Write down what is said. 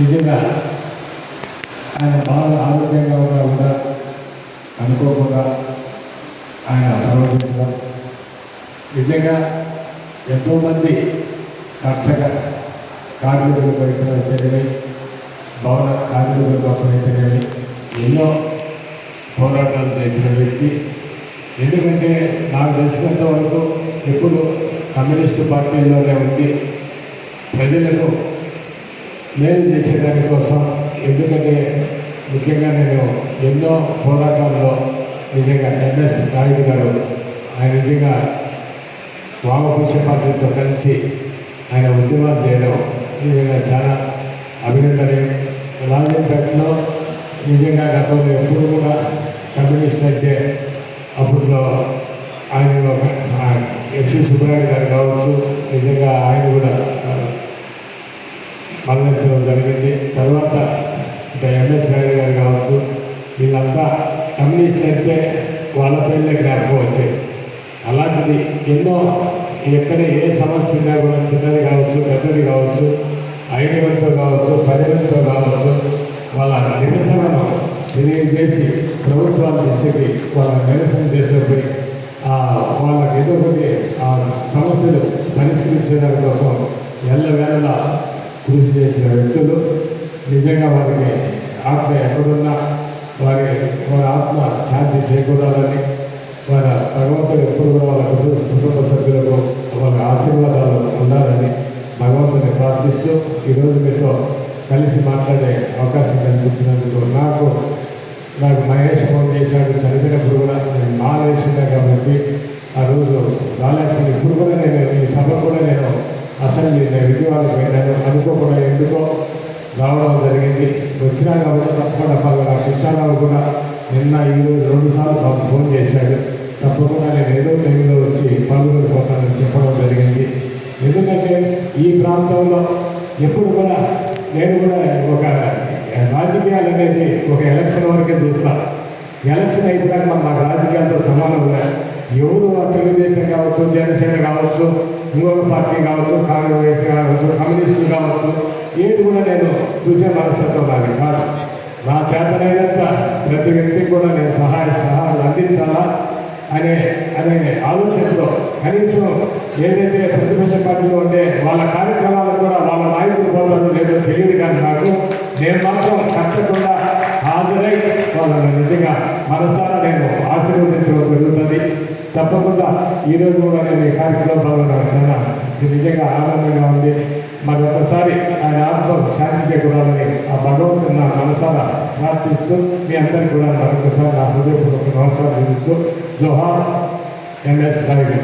నిజంగా ఆయన బాగా ఆరోగ్యంగా ఉన్నా కూడా అనుకోకుండా ఆయన ప్రవర్తించడం. నిజంగా ఎంతోమంది కర్షక కార్మికుల కోసం అయితేనేమి భవన కార్మికుల కోసం అయితేనేమి ఎన్నో పోరాటాలు చేసిన వ్యక్తి. ఎందుకంటే నాకు తెలిసినంత వరకు ఎప్పుడు కమ్యూనిస్టు పార్టీలోనే ఉండి ప్రజలకు మేలు చేసేదాని కోసం ఎందుకంటే ముఖ్యంగా నేను ఎన్నో పోరాటాల్లో నిజంగా ఎంఎస్ నాయుడు గారు ఆయన నిజంగా వామపక్ష పార్టీతో కలిసి ఆయన ఉద్యమాలు చేయడం నిజంగా చాలా అభినందనీయం. రాజంపేటలో నిజంగా గతంలో ఎప్పుడు కూడా కమ్యూనిస్ట్ అంటే అప్పట్లో ఆయన ఎస్వి సుబ్బరాయుడు గారు కావచ్చు నిజంగా ఆయన కూడా మరణించడం జరిగింది. తర్వాత ఇంకా ఎంఎస్ నాయుడు గారు కావచ్చు వీళ్ళంతా కమ్యూనిస్టులు అయితే వాళ్ళ పేర్లే జ్ఞాపకం వచ్చాయి. అలాంటిది ఎన్నో ఎక్కడ ఏ సమస్య ఉన్నా కూడా చిన్నది కావచ్చు పెద్దది కావచ్చు ఐడియంతో కావచ్చు పదిమందితో కావచ్చు వాళ్ళ నిరసనను తెలియజేసి ప్రభుత్వాల దృష్టికి వాళ్ళ నిరసన చేసేపోయి వాళ్ళకి ఎదుర్కొని ఆ సమస్యలు పరిష్కరించడం కోసం ఎల్లవేళలా కృషి చేసిన వ్యక్తులు నిజంగా వారికి ఆత్మ ఎక్కడున్నా వారి వారి ఆత్మ శాంతి చేకూరాలని వారి భగవంతుడు ఎప్పుడు కూడా వాళ్ళ కుటుంబ సభ్యులకు వాళ్ళ ఆశీర్వాదాలు ఉండాలని భగవంతుని ప్రార్థిస్తూ ఈరోజు మీతో కలిసి మాట్లాడే అవకాశం కల్పించినందుకు నాకు నాకు మహేష్ ఫోన్ చేశాడు చదివినప్పుడు కూడా నేను మాల వేసుకున్నా కాబట్టి ఆ రోజు రాలేకపోయింది ఇప్పుడు కూడా నేను ఈ సభ కూడా నేను అసెంబ్లీ నేను విజయవాడకి వెళ్ళాను అనుకోకుండా ఎందుకో రావడం జరిగింది. వచ్చినా కాబట్టి తప్పకుండా పర్వాలేదు. కృష్ణారావు కూడా నిన్న ఈరోజు రెండు సార్లు మాకు ఫోన్ చేశాడు. తప్పకుండా నేను ఏదో టైంలో వచ్చి పాల్గొనిపోతానని చెప్పడం జరిగింది. ఎందుకంటే ఈ ప్రాంతంలో ఎప్పుడు కూడా నేను కూడా ఒక రాజకీయాలు అనేది ఒక ఎలక్షన్ వరకే చూస్తా. ఎలక్షన్ అయిపోయాక మన నాకు రాజకీయాలతో సమానంగా ఎవరు తెలుగుదేశం కావచ్చు జనసేన కావచ్చు ఇంకొక పార్టీ కావచ్చు కాంగ్రెస్ కావచ్చు కమ్యూనిస్టులు కావచ్చు ఏది కూడా నేను చూసే మనస్తత్వం నాది. కాదు. నా చేతనైనంత ప్రతి వ్యక్తికి కూడా నేను సహాయ సహాయాలు అందించాలా అనే అనే ఆలోచనలో కనీసం ఏదైతే ప్రతిపక్ష పార్టీలో ఉంటే వాళ్ళ కార్యక్రమాలకు కూడా వాళ్ళ నాయకులు పోతారో లేదో తెలియదు కానీ నాకు నేను మాత్రం కట్టకుండా హాజరై వాళ్ళని నిజంగా మనసారా నేను ఆశీర్వదించడం జరుగుతుంది. తప్పకుండా ఈరోజు కూడా నేను ఈ కార్యక్రమంలో నాకు చాలా నిజంగా ఆనందంగా ఉంది. మరి ఒకసారి ఆయన ఆత్మ శాంతి చేకూరాలని ఆ భగవంతుని నా మనసారా ప్రార్థిస్తూ మీ అందరికీ కూడా మరొకసారి నా హృదయపూర్వక నమస్కారం చూపించు జోహార్ ఎంఎస్ నాయుడు